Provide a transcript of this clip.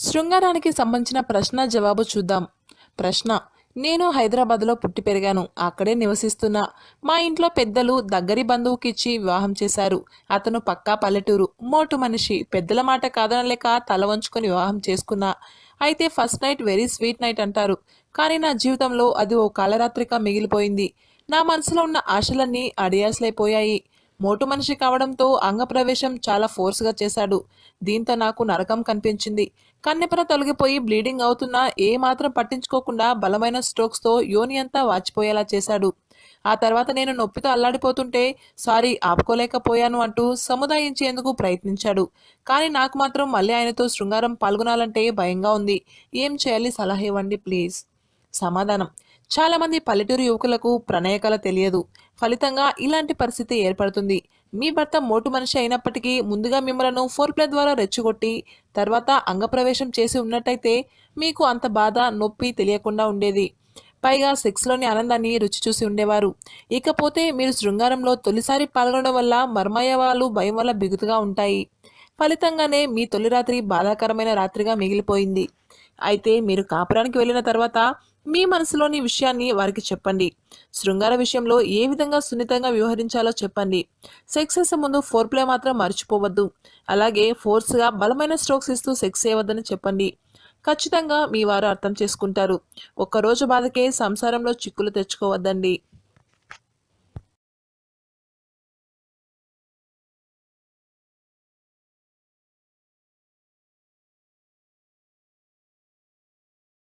శృంగారానికి సంబంధించిన ప్రశ్న జవాబు చూద్దాం. ప్రశ్న నేను హైదరాబాద్లో పుట్టి పెరిగాను. అక్కడే నివసిస్తున్నా మా ఇంట్లో పెద్దలు దగ్గరి బంధువుకిచ్చి వివాహం చేశారు. అతను పక్కా పల్లెటూరు. మోటు మనిషి. పెద్దల మాట కాదనలేక తల వంచుకొని వివాహం చేసుకున్నా. అయితే first night very sweet night అంటారు. కానీ నా జీవితంలో అది ఓ కాలరాత్రిగా మిగిలిపోయింది. నా మనసులో ఉన్న ఆశలన్నీ అడియాసలైపోయాయి. మోటు మనిషి కావడంతో అంగప్రవేశం చాలా ఫోర్స్గా చేశాడు. దీంతో నాకు నరకం కనిపించింది. కన్నెపర తొలగిపోయి బ్లీడింగ్ అవుతున్నా ఏ మాత్రం పట్టించుకోకుండా బలమైన స్ట్రోక్స్తో యోని అంతా వాచిపోయేలా చేశాడు. ఆ తర్వాత నేను నొప్పితో అల్లాడిపోతుంటే సారీ ఆపుకోలేకపోయాను అంటూ సముదాయించేందుకు ప్రయత్నించాడు. కానీ నాకు మాత్రం మళ్ళీ ఆయనతో శృంగారం పాల్గొనాలంటే భయంగా ఉంది. ఏం చేయాలి? సలహా ఇవ్వండి ప్లీజ్. సమాధానం. చాలామంది పల్లెటూరు యువకులకు ప్రణయకల తెలియదు. ఫలితంగా ఇలాంటి పరిస్థితి ఏర్పడుతుంది. మీ భర్త మోటు మనిషి అయినప్పటికీ ముందుగా మిమ్మలను ఫోర్ ప్లే ద్వారా రెచ్చగొట్టి తర్వాత అంగప్రవేశం చేసి ఉన్నట్టయితే మీకు అంత బాధ నొప్పి తెలియకుండా ఉండేది. పైగా సెక్స్లోని ఆనందాన్ని రుచి చూసి ఉండేవారు. ఇకపోతే మీరు శృంగారంలో తొలిసారి పాల్గొనడం వల్ల మర్మయవాలు భయం వల్ల బిగుతుగా ఉంటాయి. ఫలితంగానే మీ తొలి రాత్రి బాధాకరమైన రాత్రిగా మిగిలిపోయింది. అయితే మీరు కాపురానికి వెళ్ళిన తర్వాత మీ మనసులోని విషయాన్ని వారికి చెప్పండి. శృంగార విషయంలో ఏ విధంగా సున్నితంగా వ్యవహరించాలో చెప్పండి. సెక్స్ చేసే ముందు ఫోర్ ప్లే మాత్రం మర్చిపోవద్దు. అలాగే ఫోర్స్గా బలమైన స్ట్రోక్స్ ఇస్తూ సెక్స్ చేయవద్దని చెప్పండి. ఖచ్చితంగా మీ వారు అర్థం చేసుకుంటారు. ఒక్కరోజు బాధకే సంసారంలో చిక్కులు తెచ్చుకోవద్దండి.